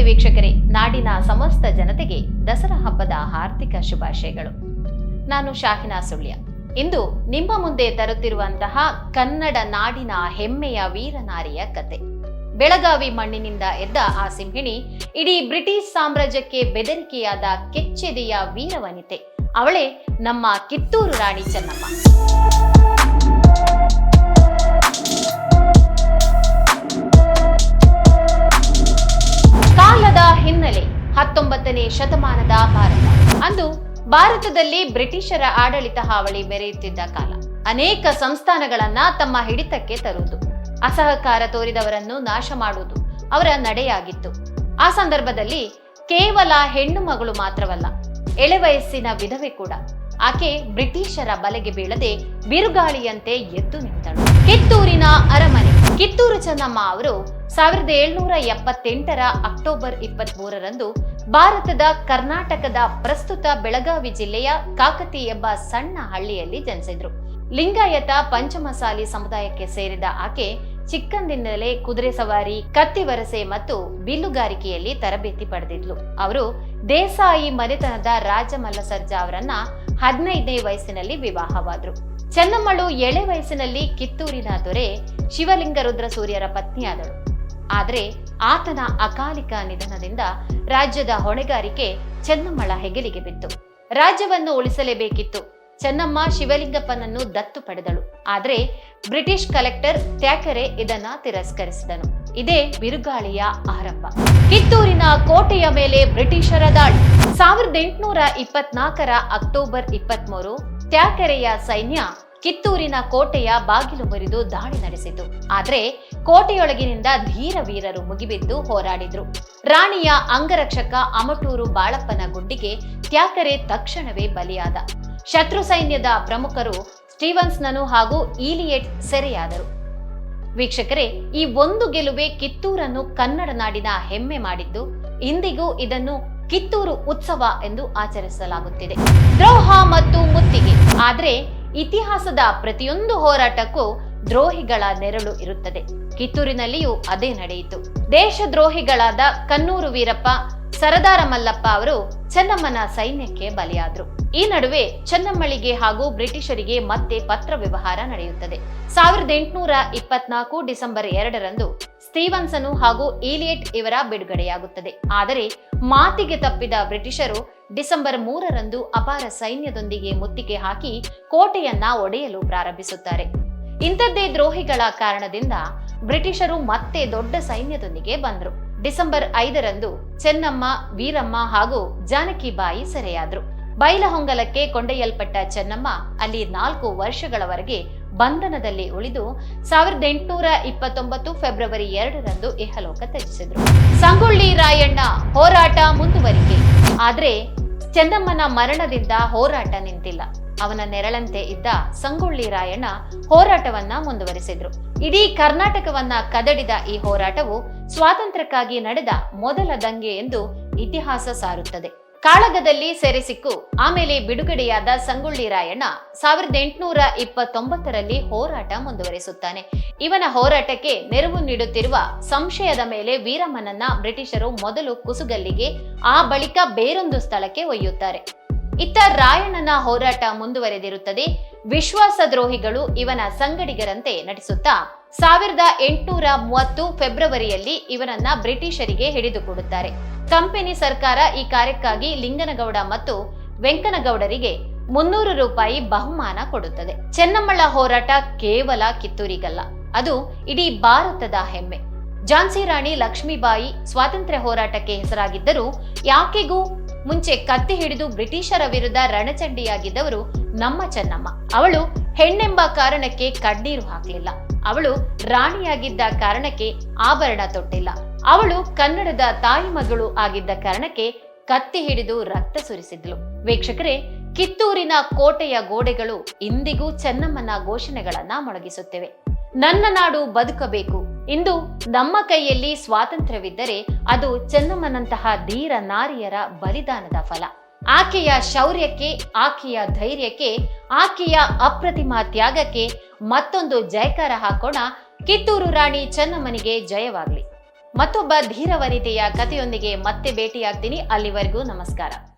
ನಮಸ್ತೆ ವೀಕ್ಷಕರೇ. ನಾಡಿನ ಸಮಸ್ತ ಜನತೆಗೆ ದಸರಾ ಹಬ್ಬದ ಹಾರ್ದಿಕ ಶುಭಾಶಯಗಳು. ನಾನು ಶಾಹಿನಾ ಸುಳ್ಯ. ಇಂದು ನಿಮ್ಮ ಮುಂದೆ ತರುತ್ತಿರುವಂತಹ ಕನ್ನಡ ನಾಡಿನ ಹೆಮ್ಮೆಯ ವೀರನಾರಿಯ ಕತೆ. ಬೆಳಗಾವಿ ಮಣ್ಣಿನಿಂದ ಎದ್ದ ಆ ಸಿಂಹಿಣಿ ಇಡೀ ಬ್ರಿಟಿಷ್ ಸಾಮ್ರಾಜ್ಯಕ್ಕೆ ಬೆದರಿಕೆಯಾದ ಕೆಚ್ಚೆದೆಯ ವೀರವನಿತೆ. ಅವಳೇ ನಮ್ಮ ಕಿತ್ತೂರು ರಾಣಿ ಚೆನ್ನಮ್ಮ. ಹತ್ತೊಂಬತ್ತನೇ ಶತಮಾನದ ಭಾರತ ಅಂದು ಭಾರತದಲ್ಲಿ ಬ್ರಿಟಿಷರ ಆಡಳಿತ ಹಾವಳಿ ಮೆರೆಯುತ್ತಿದ್ದ ಕಾಲ. ಅನೇಕ ಸಂಸ್ಥಾನಗಳನ್ನ ತಮ್ಮ ಹಿಡಿತಕ್ಕೆ ತರುವುದು. ಅಸಹಕಾರ ತೋರಿದವರನ್ನು ನಾಶ ಮಾಡುವುದು ಅವರ ನಡೆಯಾಗಿತ್ತು. ಆ ಸಂದರ್ಭದಲ್ಲಿ ಕೇವಲ ಹೆಣ್ಣು ಮಗಳು ಮಾತ್ರವಲ್ಲ, ಎಳೆ ವಯಸ್ಸಿನ ವಿಧವೆ ಕೂಡ. ಆಕೆ ಬ್ರಿಟಿಷರ ಬಲೆಗೆ ಬೀಳದೆ ಬಿರುಗಾಳಿಯಂತೆ ಎದ್ದು ನಿಂತಳು. ಕಿತ್ತೂರಿನ ಅರಮನೆ, ಕಿತ್ತೂರು ಚೆನ್ನಮ್ಮ ಅವರು ಸಾವಿರದ ಏಳ್ನೂರ ಎಪ್ಪತ್ತೆಂಟರ ಅಕ್ಟೋಬರ್ ಇಪ್ಪತ್ತ್ ಮೂರರಂದು ಭಾರತದ ಕರ್ನಾಟಕದ ಪ್ರಸ್ತುತ ಬೆಳಗಾವಿ ಜಿಲ್ಲೆಯ ಕಾಕತಿ ಎಂಬ ಸಣ್ಣ ಹಳ್ಳಿಯಲ್ಲಿ ಜನಿಸಿದ್ರು. ಲಿಂಗಾಯತ ಪಂಚಮಸಾಲಿ ಸಮುದಾಯಕ್ಕೆ ಸೇರಿದ ಆಕೆ ಚಿಕ್ಕಂದಿನಲ್ಲೇ ಕುದುರೆ ಸವಾರಿ ಕತ್ತಿವರಸೆ ಮತ್ತು ಬಿಲ್ಲುಗಾರಿಕೆಯಲ್ಲಿ ತರಬೇತಿ ಪಡೆದಿದ್ಲು. ಅವರು ದೇಸಾಯಿ ಮನೆತನದ ರಾಜಮಲ್ಲ ಸರ್ಜಾ ಅವರನ್ನ ಹದಿನೈದನೇ ವಯಸ್ಸಿನಲ್ಲಿ ವಿವಾಹವಾದ್ರು. ಚೆನ್ನಮ್ಮಳು ಎಳೆ ವಯಸ್ಸಿನಲ್ಲಿ ಕಿತ್ತೂರಿನ ದೊರೆ ಶಿವಲಿಂಗ ರುದ್ರ ಸೂರ್ಯರ ಪತ್ನಿಯಾದಳು. ಆದರೆ ಆತನ ಅಕಾಲಿಕ ನಿಧನದಿಂದ ರಾಜ್ಯದ ಹೊಣೆಗಾರಿಕೆ ಚೆನ್ನಮ್ಮಳ ಹೆಗಲಿಗೆ ಬಿತ್ತು. ರಾಜ್ಯವನ್ನು ಉಳಿಸಲೇಬೇಕಿತ್ತು. ಚೆನ್ನಮ್ಮ ಶಿವಲಿಂಗಪ್ಪನನ್ನು ದತ್ತು ಪಡೆದಳು. ಆದರೆ ಬ್ರಿಟಿಷ್ ಕಲೆಕ್ಟರ್ ತ್ಯಾಕರೆ ಇದನ್ನ ತಿರಸ್ಕರಿಸಿದನು. ಇದೇ ಬಿರುಗಾಳಿಯ ಆರಂಭ. ಕಿತ್ತೂರಿನ ಕೋಟೆಯ ಮೇಲೆ ಬ್ರಿಟಿಷರ ದಾಳಿ. ಸಾವಿರದ ಎಂಟುನೂರ ಇಪ್ಪತ್ನಾಲ್ಕರ ಅಕ್ಟೋಬರ್ ಇಪ್ಪತ್ಮೂರು ತ್ಯಾಕರೆಯ ಸೈನ್ಯ ಕಿತ್ತೂರಿನ ಕೋಟೆಯ ಬಾಗಿಲು ಮುರಿದು ದಾಳಿ ನಡೆಸಿತು. ಆದರೆ ಕೋಟೆಯೊಳಗಿನಿಂದ ಧೀರ ವೀರರು ಮುಗಿಬಿದ್ದು ಹೋರಾಡಿದ್ರು. ರಾಣಿಯ ಅಂಗರಕ್ಷಕ ಅಮಟೂರು ಬಾಳಪ್ಪನ ಗುಂಡಿಗೆ ತ್ಯಾಕರೆ ತಕ್ಷಣವೇ ಬಲಿಯಾದ. ಶತ್ರು ಸೈನ್ಯದ ಪ್ರಮುಖರು ಸ್ಟೀವನ್ಸ್ನನು ಹಾಗೂ ಈಲಿಯೇಟ್ ಸೆರೆಯಾದರು. ವೀಕ್ಷಕರೇ, ಈ ಒಂದು ಗೆಲುವೆ ಕಿತ್ತೂರನ್ನು ಕನ್ನಡ ನಾಡಿನ ಹೆಮ್ಮೆ ಮಾಡಿದ್ದು. ಇಂದಿಗೂ ಇದನ್ನು ಕಿತ್ತೂರು ಉತ್ಸವ ಎಂದು ಆಚರಿಸಲಾಗುತ್ತಿದೆ. ದ್ರೋಹ ಮತ್ತು ಮುತ್ತಿಗೆ. ಆದ್ರೆ ಇತಿಹಾಸದ ಪ್ರತಿಯೊಂದು ಹೋರಾಟಕ್ಕೂ ದ್ರೋಹಿಗಳ ನೆರಳು ಇರುತ್ತದೆ. ಕಿತ್ತೂರಿನಲ್ಲಿಯೂ ಅದೇ ನಡೆಯಿತು. ದೇಶದ್ರೋಹಿಗಳಾದ ಕನ್ನೂರು ವೀರಪ್ಪ, ಸರದಾರ ಮಲ್ಲಪ್ಪ ಅವರು ಚೆನ್ನಮ್ಮನ ಸೈನ್ಯಕ್ಕೆ ಬಲಿಯಾದ್ರು. ಈ ನಡುವೆ ಚೆನ್ನಮ್ಮಳಿಗೆ ಹಾಗೂ ಬ್ರಿಟಿಷರಿಗೆ ಮತ್ತೆ ಪತ್ರ ವ್ಯವಹಾರ ನಡೆಯುತ್ತದೆ. ಸಾವಿರದ ಎಂಟುನೂರ ಇಪ್ಪತ್ನಾಲ್ಕು ಡಿಸೆಂಬರ್ ಎರಡರಂದು ಸ್ಟೀವನ್ಸನು ಹಾಗೂ ಈಲಿಯಟ್ ಇವರ ಬಿಡುಗಡೆಯಾಗುತ್ತದೆ. ಆದರೆ ಮಾತಿಗೆ ತಪ್ಪಿದ ಬ್ರಿಟಿಷರು ಡಿಸೆಂಬರ್ ಮೂರರಂದು ಅಪಾರ ಸೈನ್ಯದೊಂದಿಗೆ ಮುತ್ತಿಗೆ ಹಾಕಿ ಕೋಟೆಯನ್ನ ಒಡೆಯಲು ಪ್ರಾರಂಭಿಸುತ್ತಾರೆ. ಇಂಥದ್ದೇ ದ್ರೋಹಿಗಳ ಕಾರಣದಿಂದ ಬ್ರಿಟಿಷರು ಮತ್ತೆ ದೊಡ್ಡ ಸೈನ್ಯದೊಂದಿಗೆ ಬಂದರು. ಡಿಸೆಂಬರ್ ಐದರಂದು ಚೆನ್ನಮ್ಮ, ವೀರಮ್ಮ ಹಾಗೂ ಜಾನಕಿಬಾಯಿ ಸೆರೆಯಾದ್ರು. ಬೈಲಹೊಂಗಲಕ್ಕೆ ಕೊಂಡೊಯ್ಯಲ್ಪಟ್ಟ ಚೆನ್ನಮ್ಮ ಅಲ್ಲಿ ನಾಲ್ಕು ವರ್ಷಗಳವರೆಗೆ ಬಂಧನದಲ್ಲಿ ಉಳಿದು ಸಾವಿರದ ಎಂಟುನೂರ ಇಪ್ಪತ್ತೊಂಬತ್ತು ಫೆಬ್ರವರಿ ಎರಡರಂದು ಇಹಲೋಕ ತ್ಯಜಿಸಿದ್ರು. ಸಂಗೊಳ್ಳಿ ರಾಯಣ್ಣ ಹೋರಾಟ ಮುಂದುವರಿಕೆ. ಆದ್ರೆ ಚೆನ್ನಮ್ಮನ ಮರಣದಿಂದ ಹೋರಾಟ ನಿಂತಿಲ್ಲ. ಅವನ ನೆರಳಂತೆ ಇದ್ದ ಸಂಗೊಳ್ಳಿ ರಾಯಣ್ಣ ಹೋರಾಟವನ್ನ ಮುಂದುವರಿಸಿದ್ರು. ಇಡೀ ಕರ್ನಾಟಕವನ್ನ ಕದಡಿದ ಈ ಹೋರಾಟವು ಸ್ವಾತಂತ್ರ್ಯಕ್ಕಾಗಿ ನಡೆದ ಮೊದಲ ದಂಗೆ ಎಂದು ಇತಿಹಾಸ ಸಾರುತ್ತದೆ. ಕಾಳಗದಲ್ಲಿ ಸೆರೆ ಸಿಕ್ಕು. ಆಮೇಲೆ ಬಿಡುಗಡೆಯಾದ ಸಂಗೊಳ್ಳಿ ರಾಯಣ್ಣ ಸಾವಿರದ ಎಂಟುನೂರ ಇಪ್ಪತ್ತೊಂಬತ್ತರಲ್ಲಿ ಹೋರಾಟ ಮುಂದುವರಿಸುತ್ತಾನೆ. ಇವನ ಹೋರಾಟಕ್ಕೆ ನೆರವು ನೀಡುತ್ತಿರುವ ಸಂಶಯದ ಮೇಲೆ ವೀರಮ್ಮನನ್ನ ಬ್ರಿಟಿಷರು ಮೊದಲು ಕುಸುಗಲ್ಲಿಗೆ, ಆ ಬಳಿಕ ಬೇರೊಂದು ಸ್ಥಳಕ್ಕೆ ಒಯ್ಯುತ್ತಾರೆ. ಇತ್ತ ರಾಯಣ್ಣನ ಹೋರಾಟ ಮುಂದುವರೆದಿರುತ್ತದೆ. ವಿಶ್ವಾಸದ್ರೋಹಿಗಳು ಇವನ ಸಂಗಡಿಗರಂತೆ ನಟಿಸುತ್ತಾ ಸಾವಿರದ ಎಂಟುನೂರ ಮೂವತ್ತು ಫೆಬ್ರವರಿಯಲ್ಲಿ ಇವನನ್ನ ಬ್ರಿಟಿಷರಿಗೆ ಹಿಡಿದುಕೊಡುತ್ತಾರೆ. ಕಂಪನಿ ಸರ್ಕಾರ ಈ ಕಾರ್ಯಕ್ಕಾಗಿ ಲಿಂಗನಗೌಡ ಮತ್ತು ವೆಂಕನಗೌಡರಿಗೆ ಮುನ್ನೂರು ರೂಪಾಯಿ ಬಹುಮಾನ ಕೊಡುತ್ತದೆ. ಚೆನ್ನಮ್ಮಳ ಹೋರಾಟ ಕೇವಲ ಕಿತ್ತೂರಿಗಲ್ಲ, ಅದು ಇಡೀ ಭಾರತದ ಹೆಮ್ಮೆ. ಝಾನ್ಸಿ ರಾಣಿ ಲಕ್ಷ್ಮೀಬಾಯಿ ಸ್ವಾತಂತ್ರ್ಯ ಹೋರಾಟಕ್ಕೆ ಹೆಸರಾಗಿದ್ದರೂ ಯಾಕೆಗೂ ಮುಂಚೆ ಕತ್ತಿ ಹಿಡಿದು ಬ್ರಿಟಿಷರ ವಿರುದ್ಧ ರಣಚಂಡಿಯಾಗಿದ್ದವರು ನಮ್ಮ ಚೆನ್ನಮ್ಮ. ಅವಳು ಹೆಣ್ಣೆಂಬ ಕಾರಣಕ್ಕೆ ಕಣ್ಣೀರು ಹಾಕಲಿಲ್ಲ. ಅವಳು ರಾಣಿಯಾಗಿದ್ದ ಕಾರಣಕ್ಕೆ ಆಭರಣ ತೊಟ್ಟಿಲ್ಲ. ಅವಳು ಕನ್ನಡದ ತಾಯಿ ಮಗಳು ಆಗಿದ್ದ ಕಾರಣಕ್ಕೆ ಕತ್ತಿ ಹಿಡಿದು ರಕ್ತ ಸುರಿಸಿದ್ಲು. ವೀಕ್ಷಕರೇ, ಕಿತ್ತೂರಿನ ಕೋಟೆಯ ಗೋಡೆಗಳು ಇಂದಿಗೂ ಚೆನ್ನಮ್ಮನ ಘೋಷಣೆಗಳನ್ನ ಮೊಳಗಿಸುತ್ತಿವೆ. ನನ್ನ ನಾಡು ಬದುಕಬೇಕು. ಇಂದು ನಮ್ಮ ಕೈಯಲ್ಲಿ ಸ್ವಾತಂತ್ರ್ಯವಿದ್ದರೆ ಅದು ಚೆನ್ನಮ್ಮನಂತಹ ಧೀರ ನಾರಿಯರ ಬಲಿದಾನದ ಫಲ. ಆಕೆಯ ಶೌರ್ಯಕ್ಕೆ, ಆಕೆಯ ಧೈರ್ಯಕ್ಕೆ, ಆಕೆಯ ಅಪ್ರತಿಮ ತ್ಯಾಗಕ್ಕೆ ಮತ್ತೊಂದು ಜಯಕಾರ ಹಾಕೋಣ. ಕಿತ್ತೂರು ರಾಣಿ ಚೆನ್ನಮ್ಮನಿಗೆ ಜಯವಾಗಲಿ. ಮತ್ತೊಬ್ಬ ಧೀರ ವನಿತೆಯ ಕಥೆಯೊಂದಿಗೆ ಮತ್ತೆ ಭೇಟಿಯಾಗ್ತೀನಿ. ಅಲ್ಲಿವರೆಗೂ ನಮಸ್ಕಾರ.